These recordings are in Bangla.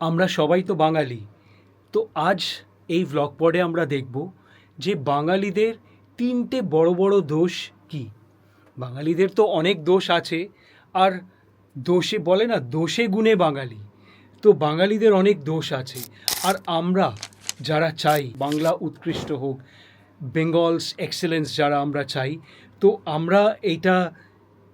আমরা সবাই তো বাঙালি। তো আজ এই ভ্লগ পডে আমরা দেখব যে বাঙালিদের তিনটে বড় বড় দোষ কি। বাঙালিদের তো অনেক দোষ আছে, আর দোষে বলে না, দোষে গুণে বাঙালি। তো বাঙালিদের অনেক দোষ আছে, আর আমরা যারা চাই, বাংলা উৎকৃষ্ট হোক বেঙ্গলস এক্সেলেন্স যারা আমরা চাই, তো আমরা এইটা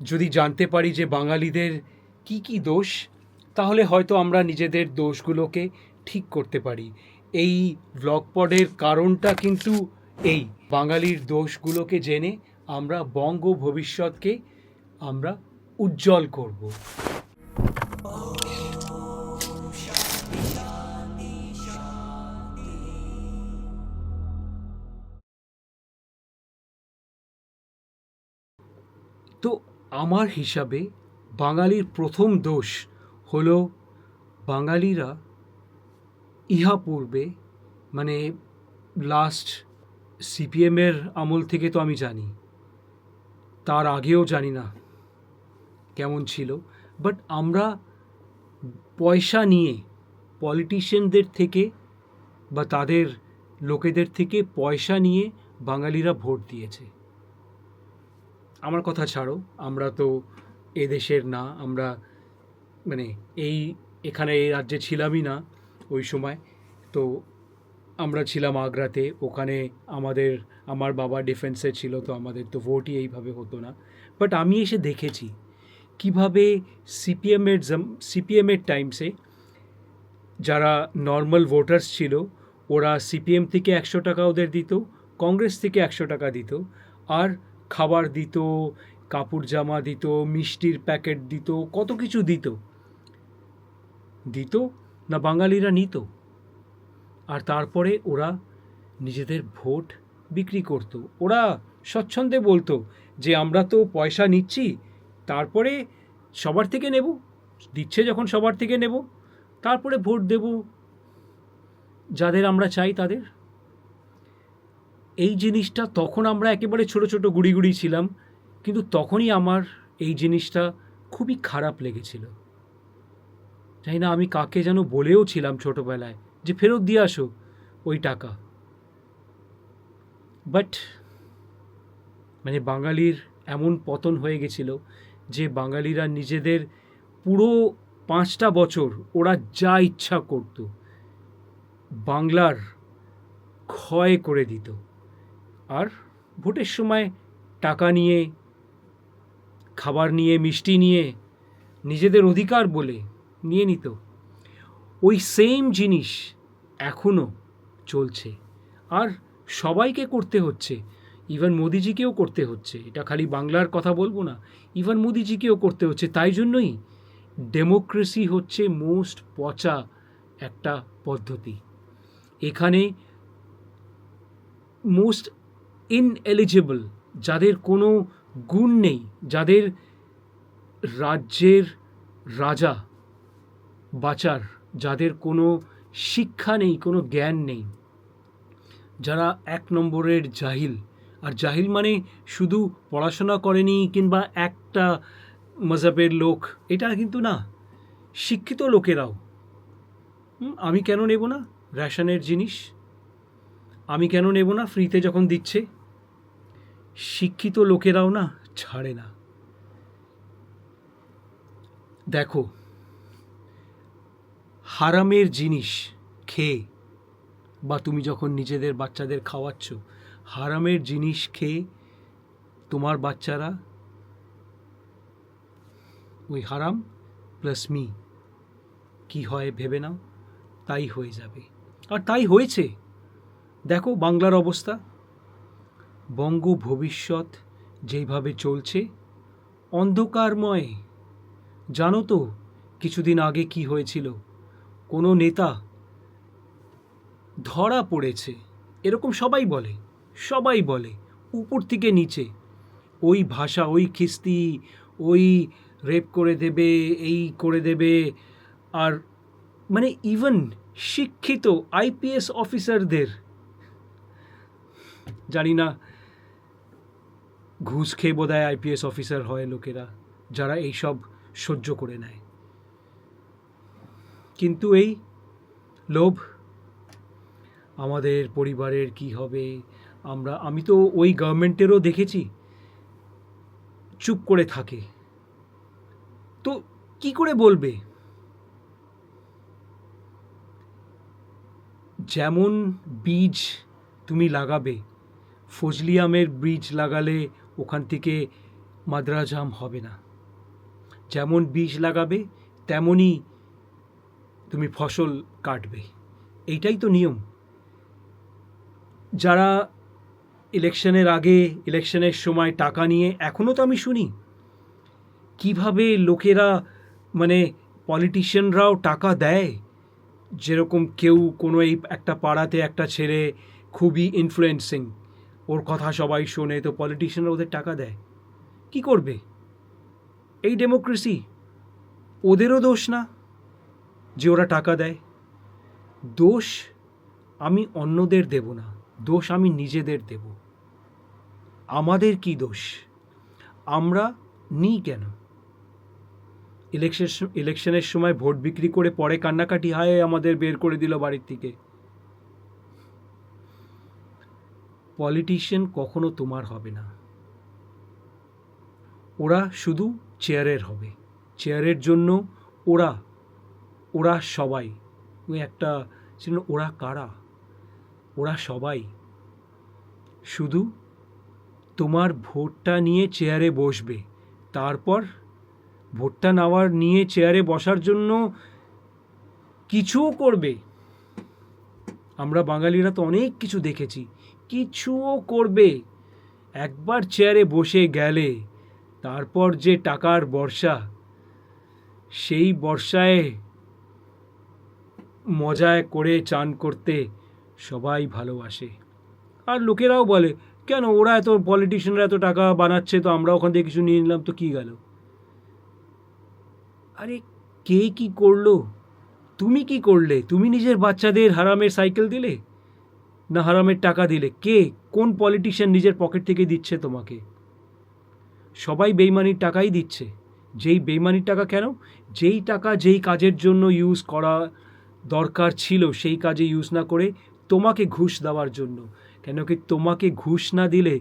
যদি জানতে পারি যে বাঙালিদের কি কি দোষ, তাহলে হয়তো আমরা নিজেদের দোষগুলোকে ঠিক করতে পারি। এই ব্লগ পডের কারণটা কিন্তু এই। বাঙালির দোষগুলোকে জেনে আমরা বঙ্গ ভবিষ্যৎকে আমরা উজ্জ্বল করব। আমার হিসাবে বাঙালির প্রথম দোষ হল বাঙালিরা ইহা পূর্বে মানে লাস্ট সিপিএমের আমল থেকে তো আমি জানি, তার আগেও জানি না কেমন ছিল। বাট আমরা পয়সা নিয়ে পলিটিশিয়ানদের থেকে বা তাদের লোকেদের থেকে পয়সা নিয়ে বাঙালিরা ভোট দিয়েছে। আমার কথা ছাড়ো, আমরা তো এদেশের না, আমরা মানে এই, এখানে এই রাজ্যে ছিলামই না ওই সময়। তো আমরা ছিলাম আগ্রাতে, ওখানে আমাদের, আমার বাবা ডিফেন্সে ছিল, তো আমাদের তো ভোটই এইভাবে হতো না। বাট আমি এসে দেখেছি কীভাবে সিপিএমের সিপিএমের টাইমসে যারা নর্মাল ভোটার্স ছিল, ওরা সিপিএম থেকে একশো টাকা ওদের দিত কংগ্রেস থেকে একশো টাকা দিত, আর খাবার দিত, কাপড় জামা দিত, মিষ্টির প্যাকেট দিত, কত কিছু দিত। দিত না বাঙালিরা নিত। আর তারপরে ওরা নিজেদের ভোট বিক্রি করত। ওরা স্বচ্ছন্দে বলতো যে আমরা তো পয়সা নিচ্ছি, তারপরে সবার থেকে নেব, দিচ্ছে যখন সবার থেকে নেব, তারপরে ভোট দেব। যাদের আমরা চাই তাদের। এই জিনিসটা তখন আমরা একেবারে ছোট ছোট গুড়ি গুড়ি ছিলাম, কিন্তু তখনই আমার এই জিনিসটা খুবই খারাপ লেগেছিল। জানি না, আমি কাকে যেন বলেও ছিলাম ছোটোবেলায় যে, ফেরত দিয়ে আসো ওই টাকা। বাট মানে বাঙালির এমন পতন হয়ে গেছিল যে, বাঙালিরা নিজেদের পুরো পাঁচটা বছর ওরা যা ইচ্ছা করত, বাংলার ক্ষয় করে দিত। আর ভোটের সময় টাকা নিয়ে, খাবার নিয়ে, মিষ্টি নিয়ে নিজেদের অধিকার বলে নিয়ে নিত। ওই সেম জিনিস এখনও চলছে। আর সবাইকে করতে হচ্ছে। ইভেন মোদিজিকেও করতে হচ্ছে। এটা খালি বাংলার কথা বলব না। ইভেন মোদিজিকেও করতে হচ্ছে। তাই জন্যই ডেমোক্রেসি হচ্ছে মোস্ট পচা একটা পদ্ধতি। এখানে মোস্ট ইনএলিজিবল যাদের কোনো গুণ নেই, যাদের রাজ্যের রাজা বাঁচার, যাদের কোনো শিক্ষা নেই, কোনো জ্ঞান নেই। যারা এক নম্বরের জাহিল, আর জাহিল মানে শুধু পড়াশোনা করেনি কিংবা একটা মজাবের লোক, এটা কিন্তু না, শিক্ষিত লোকেরাও। আমি কেন নেব না? রেশনের জিনিস। আমি কেন নেব না? ফ্রিতে যখন দিচ্ছে। শিক্ষিত লোকেরাও না ছাড়ে না। দেখো, হারামের জিনিস খেয়ে বা তুমি যখন নিজেদের বাচ্চাদের খাওয়াচ্ছ, হারামের জিনিস খেয়ে তোমার বাচ্চারা ওই হারাম প্লাস মি কি হয় ভেবে নাও, তাই হয়ে যাবে। আর তাই হয়েছে। দেখো বাংলার অবস্থা। বঙ্গ ভবিষ্যৎ যেইভাবে চলছে, অন্ধকারময়। জানো তো কিছুদিন আগে কি হয়েছিল? কোনো নেতা ধরা পড়েছে। এরকম সবাই বলে সবাই বলে, উপর থেকে নিচে। ওই ভাষা, ওই খিস্তি, ওই রেপ করে দেবে, এই করে দেবে, আর মানে ইভেন শিক্ষিত আইপিএস অফিসারদের জানি না। ঘুষ খেয়ে বোধহয় আইপিএস অফিসার হয় লোকেরা, যারা এইসব সহ্য করে নেয়। কিন্তু এই লোভ, আমাদের পরিবারের কি হবে? আমরা, আমি তো ওই গভর্নমেন্টেরও দেখেছি। চুপ করে থাকে। তো কি করে বলবে? যেমন বীজ তুমি লাগাবে ফজলি আমের বীজ লাগালে ওখান থেকে মাদ্রাজ আম হবে না। যেমন বীজ লাগাবে, তেমনই তুমি ফসল কাটবে। এইটাই তো নিয়ম। যারা ইলেকশনের আগে, ইলেকশনের সময় টাকা নিয়ে এখনও তো আমি শুনি, কীভাবে লোকেরা মানে পলিটিশিয়ানরাও টাকা দেয়? যেরকম কেউ কোনো এই একটা পাড়াতে একটা ছেলে খুবই ইনফ্লুয়েন্সিং ওর কথা সবাই শোনে, তো পলিটিশিয়ানরা ওদের টাকা দেয়। কি করবে? এই ডেমোক্রেসি ওদেরও দোষ না যে ওরা টাকা দেয়? দোষ আমি অন্যদের দেব না, দোষ আমি নিজেদের দেব। আমাদের কি দোষ? আমরা নিই কেন? ইলেকশন ইলেকশনের সময় ভোট বিক্রি করে পরে কান্নাকাটি হায় আমাদের বের করে দিল বাড়ির থেকে পলিটিশিয়ান কখনো তোমার হবে না। ওরা শুধু চেয়ারের হবে। চেয়ারের জন্য ওরা ওরা সবাই। ওই একটা ছিল ওরা কারা? ওরা সবাই। শুধু তোমার ভোটটা নিয়ে চেয়ারে বসবে। তারপর ভোটটা নেওয়ার, নিয়ে চেয়ারে বসার জন্য কিছুও করবে। আমরা বাঙালিরা তো অনেক কিছু দেখেছি। কিছুও করবে। একবার চেয়ারে বসে গেলে, তারপর যে টাকার বর্ষা, সেই বর্ষায় মজায় করে চান করতে সবাই ভালোবাসে। আর লোকেরাও বলে, কেন ওরা এত পলিটিশিয়ানরা এত টাকা বানাচ্ছে, তো আমরা ওখান থেকে কিছু নিয়ে নিলাম, তো কী গেল? আরে, কে কি করল? তুমি কি করলে? তুমি নিজের বাচ্চাদের হারামের সাইকেল দিলে? না হারামের টাকা দিলে? কে? কোন পলিটিশিয়ান নিজের পকেট থেকে দিচ্ছে তোমাকে? সবাই বেইমানির টাকাই দিচ্ছে। যেই বেইমানির টাকা কেন? যেই টাকা যেই কাজের জন্য ইউজ করা দরকার ছিল, সেই কাজে ইউজ না করে তোমাকে ঘুষ দেওয়ার জন্য। কেন কি তোমাকে ঘুষ না দিলে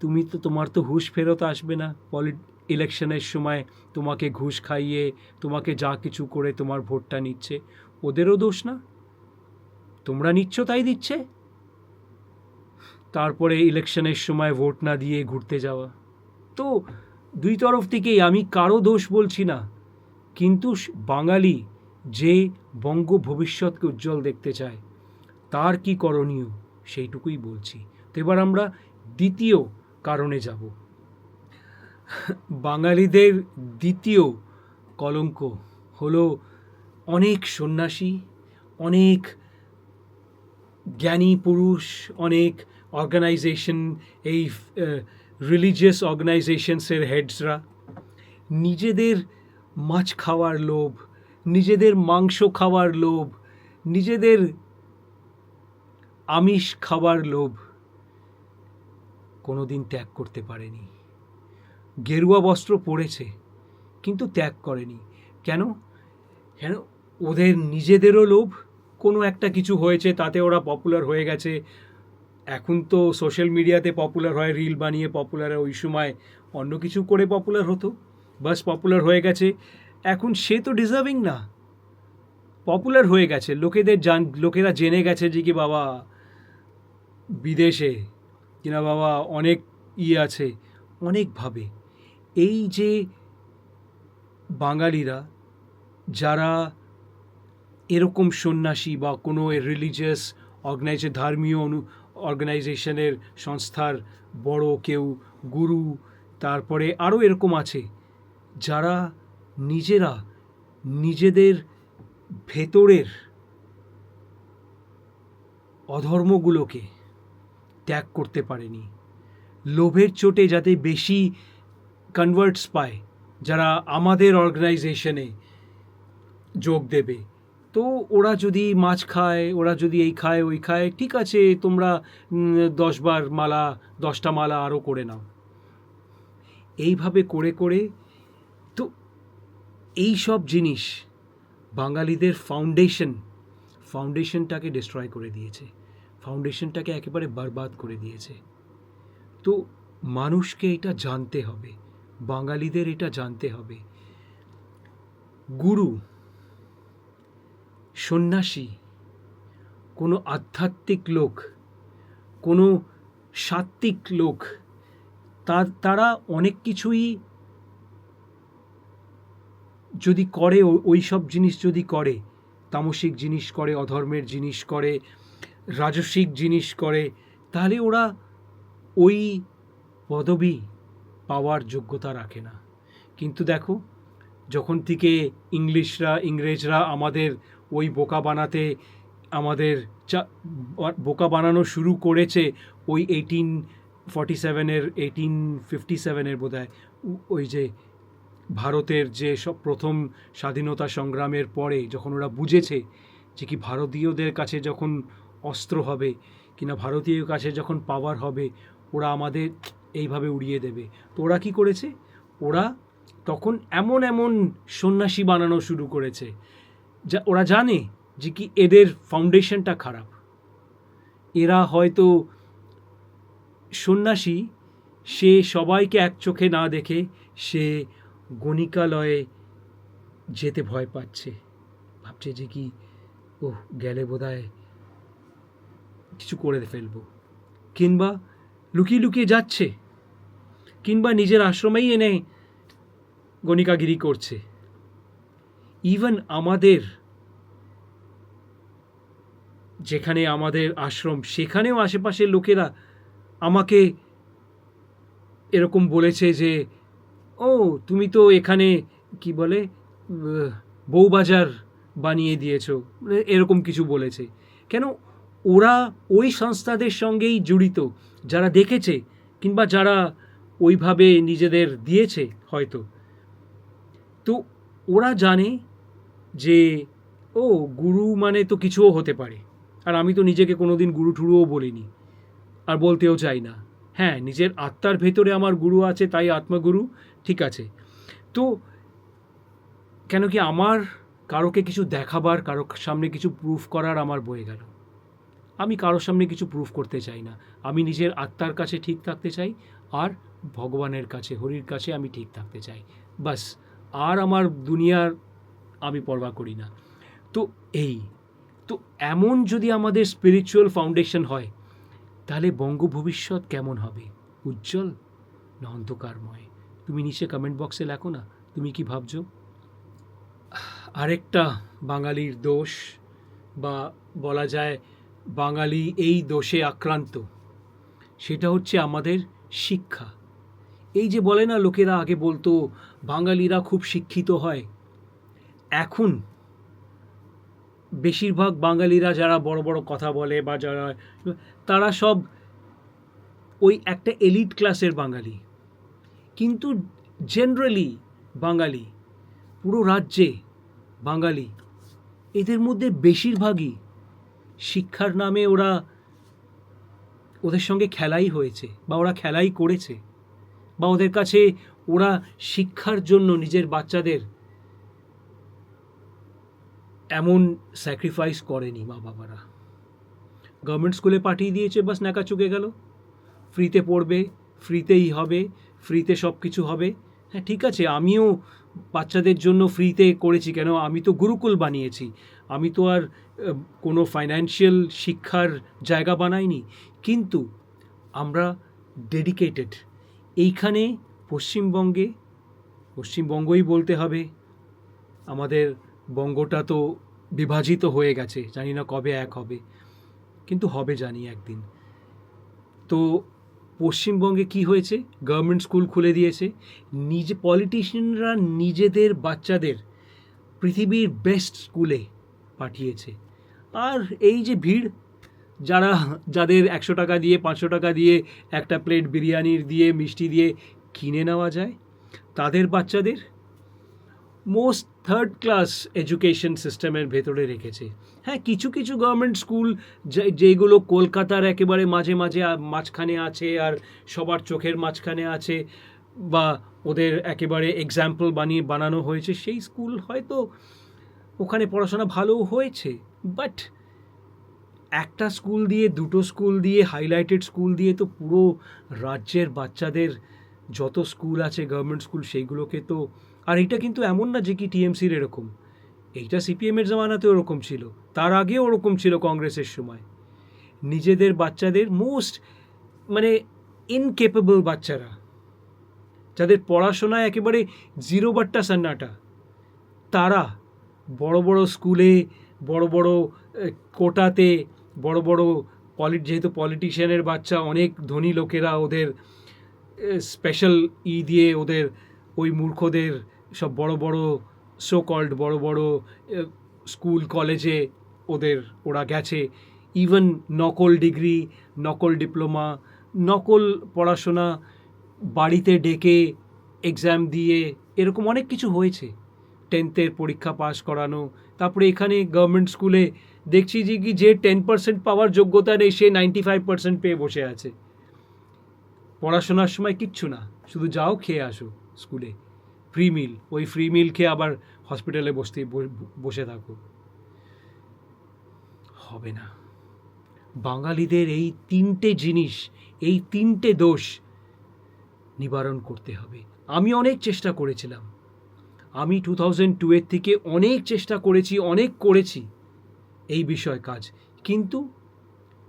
তুমি তো, তোমার তো হুশ ফেরত আসবে না। পলি ইলেকশনের সময় তোমাকে ঘুষ খাইয়ে, তোমাকে যা কিছু করে তোমার ভোটটা নিচ্ছে। ওদেরও দোষ না। তোমরা নিচ্ছ তাই দিচ্ছে? তারপরে ইলেকশনের সময় ভোট না দিয়ে ঘুরতে যাওয়া। তো দুই তরফ থেকেই আমি কারও দোষ বলছি না, কিন্তু বাঙালি যে বঙ্গ ভবিষ্যৎকে উজ্জ্বল দেখতে চায়, তার কি করণীয় সেইটুকুই বলছি। তো এবার আমরা দ্বিতীয় কারণে যাব। বাঙালিদের দ্বিতীয় কলঙ্ক হলো অনেক সন্ন্যাসী, অনেক জ্ঞানী পুরুষ, অনেক অর্গানাইজেশন এই রিলিজিয়াস অর্গানাইজেশনসের হেডসরা নিজেদের মাছ খাওয়ার লোভ, নিজেদের মাংস খাওয়ার লোভ, নিজেদের আমিষ খাওয়ার লোভ কোনো দিন ত্যাগ করতে পারেনি। গেরুয়া বস্ত্র পরেছে, কিন্তু ত্যাগ করেনি। কেন? কেন? ওদের নিজেদেরও লোভ? কোনো একটা কিছু হয়েছে, তাতে ওরা পপুলার হয়ে গেছে। এখন তো সোশ্যাল মিডিয়াতে পপুলার হয় রিল বানিয়ে পপুলার ওই সময় অন্য কিছু করে পপুলার হতো। বাস পপুলার হয়ে গেছে। এখন সে তো ডিজার্ভিং না। পপুলার হয়ে গেছে। লোকেদের জান, লোকেরা জেনে গেছে যে কি বাবা, বিদেশে কিনা বাবা অনেক ইয়ে আছে অনেকভাবে এই যে বাঙালিরা, যারা এরকম সন্ন্যাসী বা কোনো রিলিজিয়াস অর্গানাইজে ধর্মীয় অনু অর্গানাইজেশনের সংস্থার বড় কেউ গুরু, তারপরে আরও এরকম আছে, যারা নিজেরা নিজেদের ভেতরের অধর্মগুলোকে ত্যাগ করতে পারেনি। লোভের চোটে যাতে বেশি কনভার্টস পায়, যারা আমাদের অর্গানাইজেশনে যোগ দেবে। তো ওরা যদি মাছ খায়, ওরা যদি এই খায়, ওই খায়, ঠিক আছে, তোমরা দশবার মালা, দশটা মালা আরও করে নাও। এইভাবে করে করে, তো এই সব জিনিস বাঙালিদের ফাউন্ডেশন ফাউন্ডেশনটাকে ডিস্ট্রয় করে দিয়েছে। ফাউন্ডেশনটাকে একেবারে বরবাদ করে দিয়েছে। তো মানুষকে এটা জানতে হবে, বাঙালিদের এটা জানতে হবে। গুরু সন্ন্যাসী, কোনো আধ্যাত্মিক লোক, কোনো সাত্ত্বিক লোক, তার, তারা অনেক কিছুই যদি করে ওই সব জিনিস যদি করে, তামসিক জিনিস করে, অধর্মের জিনিস করে, রাজসিক জিনিস করে, তাহলে ওরা ওই পদবি পাওয়ার যোগ্যতা রাখে না। কিন্তু দেখো, যখন থেকে ইংলিশরা, ইংরেজরা আমাদের ওই বোকা বানাতে আমাদের বোকা বানানো শুরু করেছে ওই এইটিন ফর্টি সেভেনের এইটিন ফিফটি সেভেনের বোধ ওই যে ভারতের যে সব প্রথম স্বাধীনতা সংগ্রামের পরে যখন ওরা বুঝেছে যে কি ভারতীয়দের কাছে যখন অস্ত্র হবে কিনা ভারতীয় কাছে যখন পাওয়ার হবে, ওরা আমাদের এইভাবে উড়িয়ে দেবে। তো ওরা কি করেছে? ওরা তখন এমন এমন সন্ন্যাসী বানানো শুরু করেছে যা, ওরা জানে যে কি এদের ফাউন্ডেশনটা খারাপ। এরা হয়তো সন্ন্যাসী, সে সবাইকে এক চোখে না দেখে সে গণিকালয়ে যেতে ভয় পাচ্ছে। ভাবছে যে কি ও গেলে বোধহয় কিছু করে ফেলব। কিংবা লুকিয়ে লুকিয়ে যাচ্ছে। কিংবা নিজের আশ্রমেই এনে গণিকাগিরি করছে। ইভেন আমাদের, যেখানে আমাদের আশ্রম, সেখানেও আশেপাশের লোকেরা আমাকে এরকম বলেছে যে, ও, তুমি তো এখানে, কি বলে বউবাজার বানিয়ে দিয়েছ। মানে এরকম কিছু বলেছে। কেন? ওরা ওই সংস্থাদের সঙ্গেই জড়িত, যারা দেখেছে কিংবা যারা ওইভাবে নিজেদের দিয়েছে হয়তো। তো ওরা জানে যে, ও, গুরু মানে তো কিছুও হতে পারে। আর আমি তো নিজেকে কোনোদিন গুরু ঠুরুও বলিনি। আর বলতেও চাই না। হ্যাঁ নিজের আত্মার ভেতরে আমার গুরু আছে, তাই আত্মগুরু, ঠিক আছে। তো, কেন কি আমার কারোকে কিছু দেখাবার কারোর সামনে কিছু প্রুফ করার আমার বয়ে গেল? আমি কারোর সামনে কিছু প্রুফ করতে চাই না। আমি নিজের আত্মার কাছে ঠিক থাকতে চাই, আর ভগবানের কাছে, হরির কাছে আমি ঠিক থাকতে চাই। বাস আর আমার দুনিয়ার আমি পরবা করি না। তো এই, তো এমন যদি আমাদের স্পিরিচুয়াল ফাউন্ডেশন হয়, তাহলে বঙ্গ ভবিষ্যৎ কেমন হবে? উজ্জ্বল না অন্ধকারময়? তুমি নিচে কমেন্ট বক্সে লেখো না, তুমি কি ভাবছ? আরেকটা বাঙালির দোষ বা বলা যায় বাঙালি এই দোষে আক্রান্ত, সেটা হচ্ছে আমাদের শিক্ষা। এই যে বলে না, লোকেরা আগে বলতো, বাঙালিরা খুব শিক্ষিত হয়। এখন বেশিরভাগ বাঙালিরা যারা বড় বড় কথা বলে বা যারা তারা সব ওই একটা এলিট ক্লাসের বাঙালি। কিন্তু জেনারেলি বাঙালি, পুরো রাজ্যে বাঙালি, এদের মধ্যে বেশিরভাগই শিক্ষার নামে ওরা ওদের সঙ্গে খেলাই হয়েছে বা ওরা খেলাই করেছে বা ওদের কাছে ওরা শিক্ষার জন্য নিজের বাচ্চাদের এমন স্যাক্রিফাইস করেনি মা বাবারা। গভর্নমেন্ট স্কুলে পাঠিয়ে দিয়েছে, বাস নাকা চুকে গেল। ফ্রিতে পড়বে ফ্রিতেই হবে ফ্রিতে সব কিছু হবে। হ্যাঁ ঠিক আছে, আমিও বাচ্চাদের জন্য ফ্রিতে করেছি, কেন আমি তো গুরুকুল বানিয়েছি। আমি তো আর কোনো ফাইন্যান্সিয়াল শিক্ষার জায়গা বানাইনি। কিন্তু আমরা ডেডিকেটেড এইখানে পশ্চিমবঙ্গে, পশ্চিমবঙ্গই বলতে হবে, আমাদের বঙ্গটা তো বিভাজিত হয়ে গেছে, জানি না কবে এক হবে, কিন্তু হবে জানি একদিন। তো পশ্চিমবঙ্গে কি হয়েছে? গভর্নমেন্ট স্কুল খুলে দিয়েছে। নিজে পলিটিশিয়ানরা নিজেদের বাচ্চাদের পৃথিবীর বেস্ট স্কুলে পাঠিয়েছে। আর এই যে ভিড়, যারা যাদের একশো টাকা দিয়ে, পাঁচশো টাকা দিয়ে, একটা প্লেট বিরিয়ানির দিয়ে, মিষ্টি দিয়ে কিনে নেওয়া যায়, তাদের বাচ্চাদের মোস্ট থার্ড ক্লাস এডুকেশন সিস্টেমের ভেতরে রেখেছে। হ্যাঁ কিছু কিছু গভর্নমেন্ট স্কুল যেগুলো কলকাতার একেবারে মাঝে মাঝে মাঝখানে আছে আর সবার চোখের মাঝখানে আছে বা ওদের একেবারে এক্সাম্পল বানিয়ে বানানো হয়েছে, সেই স্কুল হয়তো ওখানে পড়াশোনা ভালো হয়েছে বাট একটা স্কুল দিয়ে, দুটো স্কুল দিয়ে হাইলাইটেড স্কুল দিয়ে তো পুরো রাজ্যের বাচ্চাদের যত স্কুল আছে গভর্নমেন্ট স্কুল সেইগুলোকে তো আর এটা কিন্তু এমন না যে কি টিএমসির এরকম। এইটা সিপিএমের জামানাতে ওরকম ছিল, তার আগে ওরকম ছিল কংগ্রেসের সময়। নিজেদের বাচ্চাদের মোস্ট মানে ইনকেপেবল বাচ্চারা। যাদের পড়াশোনায় একেবারে জিরো বাট্টা সান্নাটা। তারা বড় বড় স্কুলে, বড় বড় কোটাতে, বড় বড় পলি যেহেতু পলিটিশিয়ানের বাচ্চা, অনেক ধনী লোকেরা ওদের স্পেশাল ই দিয়ে ওদের, ওই মূর্খদের সব বড় বড় সো কল্ড বড় বড় স্কুল কলেজে ওদের, ওরা গেছে। ইভেন নকল ডিগ্রি নকল ডিপ্লোমা নকল পড়াশোনা, বাড়িতে ডেকে এক্সাম দিয়ে এরকম অনেক কিছু হয়েছে। টেন্থের পরীক্ষা পাস করানো, তারপরে এখানে গভর্নমেন্ট স্কুলে দেখছি যে কি যে টেন পার্সেন্ট পাওয়ার যোগ্যতা নেই, সে নাইনটি ফাইভ পার্সেন্ট পেয়ে বসে আছে। পড়াশোনার সময় কিচ্ছু না, শুধু যাও খেয়ে আসো স্কুলে ফ্রি মিল ওই ফ্রি মিল খেয়ে আবার হসপিটালে বসতে, বসে থাকো। হবে না। বাঙালিদের এই তিনটে জিনিস, এই তিনটে দোষ নিবারণ করতে হবে। আমি অনেক চেষ্টা করেছিলাম। আমি টু থাউজেন্ড টুয়ের থেকে অনেক চেষ্টা করেছি, অনেক করেছি এই বিষয় কাজ। কিন্তু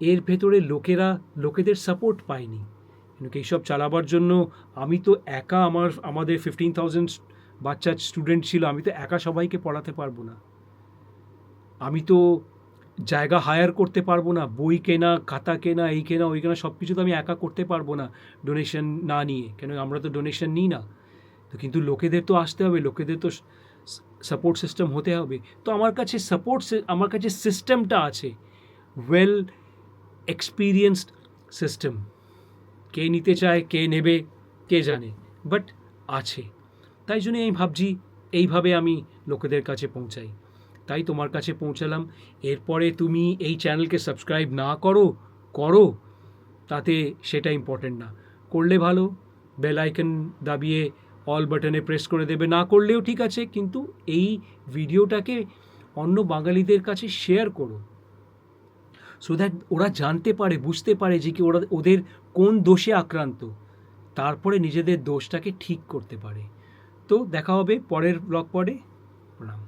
এর ভেতরে লোকেরা, লোকেদের সাপোর্ট পায়নি। এইসব চালাবার জন্য আমি তো একা আমার, আমাদের ফিফটিন থাউজেন্ড বাচ্চা স্টুডেন্ট ছিল, আমি তো একা সবাইকে পড়াতে পারব না। আমি তো জায়গা হায়ার করতে পারব না, বই কেনা, খাতা কেনা, এই কেনা, ওই কেনা সব কিছু তো আমি একা করতে পারব না ডোনেশন না নিয়ে। কেন আমরা তো ডোনেশন নিই না। তো কিন্তু লোকেদের তো আসতে হবে, লোকেদের তো সাপোর্ট সিস্টেম হতে হবে। তো আমার কাছে সাপোর্ট আমার কাছে সিস্টেমটা আছে ওয়েল এক্সপিরিয়েন্সড সিস্টেম কে নিতে চায়, কে নেবে, কে জানে বাট আছে। তাই জন্য আমি ভাবছি, এইভাবে আমি লোকেদের কাছে পৌঁছাই। তাই তোমার কাছে পৌঁছালাম। এরপরে তুমি এই চ্যানেলকে সাবস্ক্রাইব না করো করো। তাতে সেটা ইম্পর্টেন্ট না। করলে ভালো বেল আইকন দাবিয়ে অল বাটনে প্রেস করে দেবে। না করলেও ঠিক আছে, কিন্তু এই ভিডিওটাকে অন্য বাঙালিদের কাছে শেয়ার করো। সো দ্যাট ওরা জানতে পারে, বুঝতে পারে যে কি ওরা, ওদের কোন দোষে আক্রান্ত? তারপরে নিজেদের দোষটাকে ঠিক করতে পারে। তো দেখা হবে পরের ব্লগ পরে। প্রণাম।